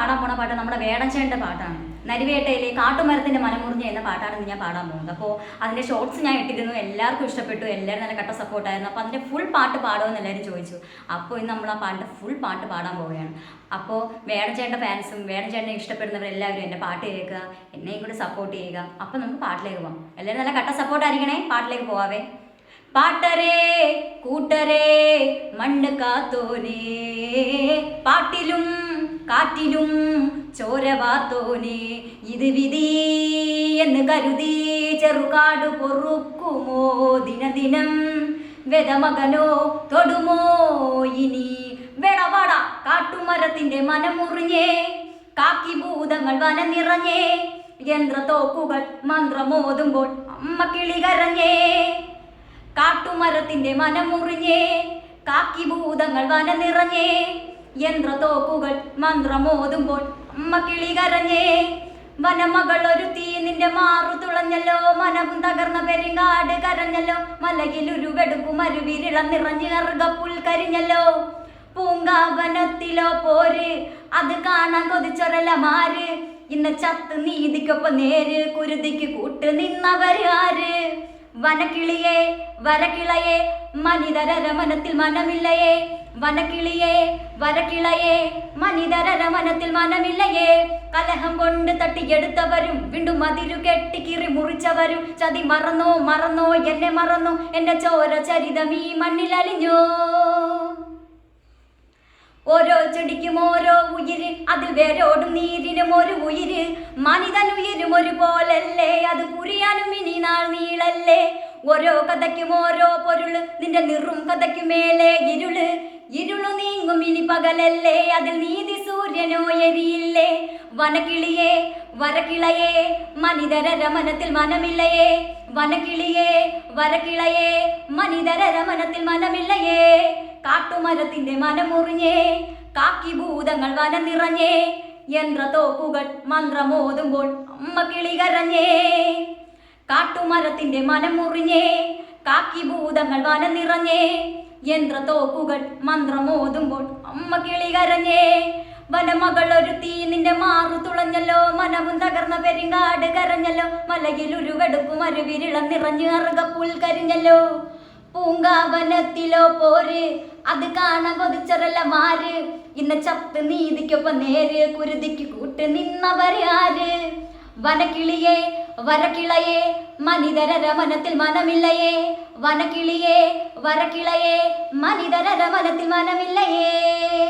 പാടാൻ പോണ പാട്ട് നമ്മുടെ വേടച്ചേന്റെ പാട്ടാണ്. നരിവേട്ടയിലെ കാട്ടുമരത്തിന്റെ മനമുറിഞ്ഞ എന്ന പാട്ടാണ് ഞാൻ പാടാൻ പോകുന്നത്. അപ്പോൾ അതിന്റെ ഷോർട്സ് ഞാൻ ഇട്ടിരുന്നു. എല്ലാവർക്കും ഇഷ്ടപ്പെട്ടു. എല്ലാവരും നല്ല കട്ട സപ്പോർട്ടായിരുന്നു അപ്പോൾ അതിന്റെ ഫുൾ പാട്ട് പാടുമെന്ന് എല്ലാവരും ചോദിച്ചു. അപ്പോൾ ഇന്ന് നമ്മൾ ആ പാട്ട് ഫുൾ പാട്ട് പാടാൻ പോവുകയാണ്. അപ്പോൾ വേടച്ചേട്ട ഫാൻസും വേടച്ചേട്ടനെ ഇഷ്ടപ്പെടുന്നവരെല്ലാവരും എന്റെ പാട്ട് കേൾക്കുക. എന്നെയും കൂടി സപ്പോർട്ട് ചെയ്യുക. അപ്പോൾ നമുക്ക് പാട്ടിലേക്ക് പോകാം എല്ലാവരും നല്ല കട്ട സപ്പോർട്ടായിരിക്കണേ പാട്ടിലേക്ക് പോവാവേ. പാട്ടരേ കൂട്ടരേ മണ്ണ് കാത്തോനേ. പാട്ടിലും കാറ്റിലും ചോരവാത്തോനെ ഇത് വിധി എന്ന് കരുതി ചെറുകാട് പൊറുക്കുമോ? ദിനദിനം വെതമകനോ തൊടുമോ? ഇനി വെടവട കാട്ടുമരത്തിന്റെ മനമുറിഞ്ഞേ കാക്കി ഭൂതങ്ങൾ വന നിറഞ്ഞേ യന്ത്രത്തോക്കുകൾ മന്ത്രമോതുമ്പോൾ അമ്മ കിളി കരഞ്ഞേ കാട്ടുമരത്തിന്റെ മനമുറിഞ്ഞേ കാക്കി ഭൂതങ്ങൾ നിറഞ്ഞേ യന്ത്രത്തോക്കുകൾ മന്ത്രമോതുമ്പോൾ അമ്മ കിളി കരഞ്ഞേ വനമകൾ ഒരു തീ നിന്റെ മാറു തുളഞ്ഞല്ലോ മനവും തകർന്ന പെരിങ്ങാട് കരഞ്ഞല്ലോ മലയിൽ വെടുപ്പു മരുവിരിളം നിറഞ്ഞു അറുകപ്പുൽ കരിഞ്ഞല്ലോ പൂങ്കാവനത്തിലോ പോര് അത് കാണാൻ കൊതിച്ചൊരലമാര് ഇന്ന് ചത്ത് നീതിക്കൊപ്പം നേര് കുരുതിക്ക് കൂട്ട് നിന്നവര് ആര്? വനക്കിളിയെ വരക്കിളയെ മനിതരര മനത്തിൽ മനമില്ലയേ വനക്കിളിയെ വരക്കിളയേ മനിതരര മനത്തിൽ മനമില്ലയേ. കലഹം കൊണ്ട് തട്ടിയെടുത്തവരും വീണ്ടും അതിരു കെട്ടിക്കിറി മുറിച്ചവരും. ചതി മറന്നോ മറന്നോ എന്നെ മറന്നോ എന്റെ ചോര ചരിതം ഈ മണ്ണിലലിഞ്ഞോ ഓരോ ചെടിക്കും ഓരോ ഉയിര് അത് വേരോടും നീരിനും ഒരു ഉയിര്. മനിതനുയിരും ഒരുപോലല്ലേ അത് പുരിയാനും ഇനി നാൾ നീളല്ലേ. ഓരോ കഥയ്ക്കും ഓരോ പൊരുൾ നിന്റെ നിറും കഥയ്ക്കും മേലെ ഇരുൾ. ഇരുളു നീങ്ങും ഇനി പകലല്ലേ? അതിൽ നീതി സൂര്യനോ എരിയില്ലേ? വനക്കിളിയെ വരക്കിളയെ മനിതര മനത്തിൽ മനമില്ലയേ. വനക്കിളിയെ വരക്കിളയെ മനിതര മനത്തിൽ മനമില്ലയേ. കാട്ടുമരത്തിന്റെ മനമുറിഞ്ഞേ കാക്കി ഭൂതങ്ങൾ വനം നിറഞ്ഞേ യന്ത്രത്തോക്കുകൾ മന്ത്രമോതുമ്പോൾ അമ്മ കിളി കരഞ്ഞേ. കാട്ടുമരത്തിന്റെ മനമുറിഞ്ഞേ കാക്കി ഭൂതങ്ങൾ വനം നിറഞ്ഞേ യന്ത്രത്തോക്കുകൾ മന്ത്രമോതുമ്പോൾ അമ്മ കിളി കരഞ്ഞേ. വനമകൾ ഒരു തീ നിന്റെ മാറു തുളഞ്ഞല്ലോ. മനവും തകർന്ന പെരിങ്കാട് കരഞ്ഞല്ലോ. മലയിൽ ഒരു അരുവിരിളം നിറഞ്ഞു അറുകപ്പുൽ കരിഞ്ഞല്ലോ. പൂങ്കാവനത്തിലോ പോര്. അത് കാണാൻ കൊതിച്ചറല്ല മാര്. ഇന്ന് ചത്ത് നീതിക്കൊപ്പം നേര് കുരുതിക്ക് കൂട്ട് നിന്നവര് ആര്? വനക്കിളിയെ വരക്കിളയെ മനിതരര മനത്തിൽ മനമില്ലയേ വനക്കിളിയെ വരക്കിളയെ മനിതരര മനത്തിൽ മനമില്ലയേ